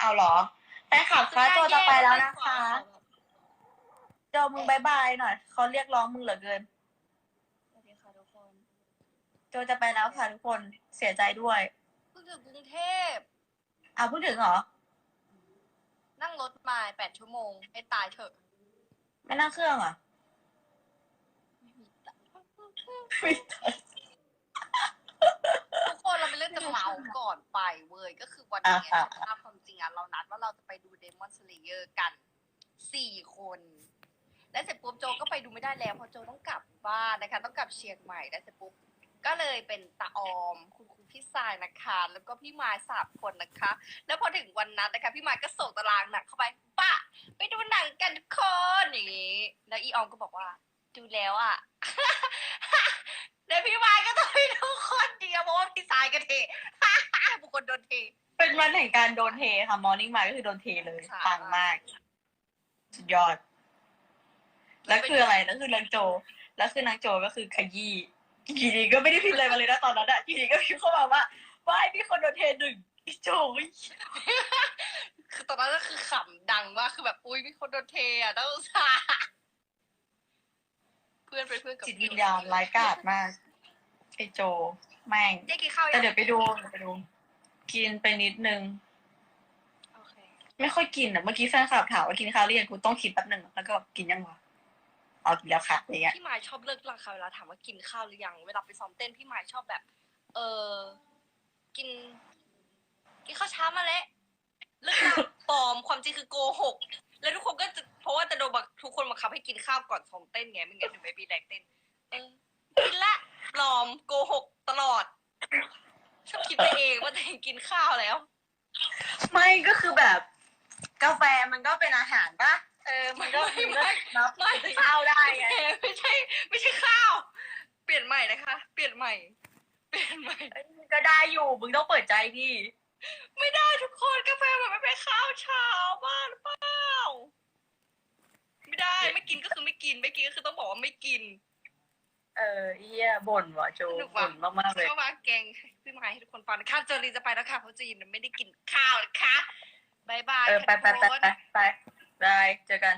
เอาเหรอแฟนคลับคะโจจะไปแล้วนะคะโจมึงบายบายหน่อยเขาเรียกร้องมึงเหลือเกินสวัสดีค่ะทุกคนโจจะไปแล้วค่ะทุกคนเสียใจด้วยเพิ่งถึงกรุงเทพอ้าวพูดถึงเหรอ นั่งรถมาแปดชั่วโมงให้ตายเถอะไม่นั่งเครื่องเหรอะไม่มีตังค์ทุกคนเราไปเล่นจะเมาก่อนไปเว้ยก็คือวันนี้อะตามความจ ริงอะเรานัดว่าเราจะไปดูเดมอนสเลเยอร์กันสี่คน และเสร็จปุ๊บโจก็ไปดูไม่ได้แล้วเพราะโจต้องกลับบ้านนะคะ ต้องกลับเชียงใหม่และเสร็จปุ๊บก็เลยเป็นตาออมคุณครูพี่สายนะคะ แล้วก็พี่มายสามคนนะคะ แล้วพอถึงวันนัดนะคะ พี่มายก็ส่งตารางหนังเข้าไปป้าไปดูหนังกันทุกคนอย่างนี้แล้วอีออมก็บอกว่า ดูแล้วอะแล้วพี่มายก็ต้องไปดูคนเดียวเพราะว่าพี่สายก็เทบุคคลโดน เทเป็นวันแห่งการโดนเทค่ะ มอร์นิ่งมาก็คือโดนเทเลยค่ะ ปังมาก สุดยอด แล้วคืออะไร แล้วคือนางโจ แล้วคือนางโจก็คือขยี้กีดีก็ไม่ได้พิมพ์อะไรมาเลยนะตอนนั้นอะกีดีก็พิมพ์เข้ามาว่าว่ายมีคนโดนเทหนึ่งอีโจอุ๊ยคือตอนนั้นก็คือขำดังว่ากคือแบบอุ้ยมีคนโดนเทอะต้องสาห์เพื่อนเป็นเพื่อนกับจิตวิญญาณร้ายกาจมากไอโจ แม่ง ได้กินข้าวแต่ยังเดี๋ยวไปดูเดี๋ยวไปดู กินไปนิดนึง โอเค ไม่ค่อยกินอะเมื่อกี้แฟนคลับถามว่ากินข้าวหรือยังกูต้องคิดแป๊บหนึ่งแล้วก็กินยังวะเอากินแล้วค่ะอย่างเงี้ยพี่มายชอบเลิกราคาเวลาถามว่ากินข้าวหรือยังเวลาไปซ้อมเต้นพี่มายชอบแบบ เออกิน กินข้าวเช้ามาแล้วเลิกราปลอมความจริงคือโกหก แล้วทุกคนก็จะเพราะว่าจะโดนบังทุกคนบังคับให้กินข้าวก่อนซ้อมเต้นไงไม่งั้นเดี๋ยวไม่มีแรงเต้น เออกินละปลอมโกหกตลอดชอบคิดไปเองว่าตัวเอง กินข้าวแล้ว ไม่ก็คือแบบ กาแฟมันก็เป็นอาหารปะเออ มันก็ไม่มันก็ไม่ นับไม่เป็นข้าวได้ไงไม่ใช่ ไม่ใช่ข้าว เปลี่ยนใหม่นะคะ เปลี่ยนใหม่ เปลี่ยนใหม่ เอ้ยมันก็ได้อยู่มึงต้องเปิดใจดิไม่ได้ทุกคนกาแฟมันไม่เป็นข้าวเช้าบ้านเปล่าไม่ได้ไม่กินก็คือไม่กินไม่กินก็คือต้องบอกว่าไม่กิน เออเอี้ยบ่นว่ะโจสนุกว่ะ บ่นมากๆเลยเข้ามาแกงพี่ไม้ให้ทุกคนฟังนะคะเจอรีจะไปแล้วค่ะเพราะจีนไม่ได้กินข้าวนะคะบายบายเออไปค่ะไปทุกไปคน ไปไปบายเจอกัน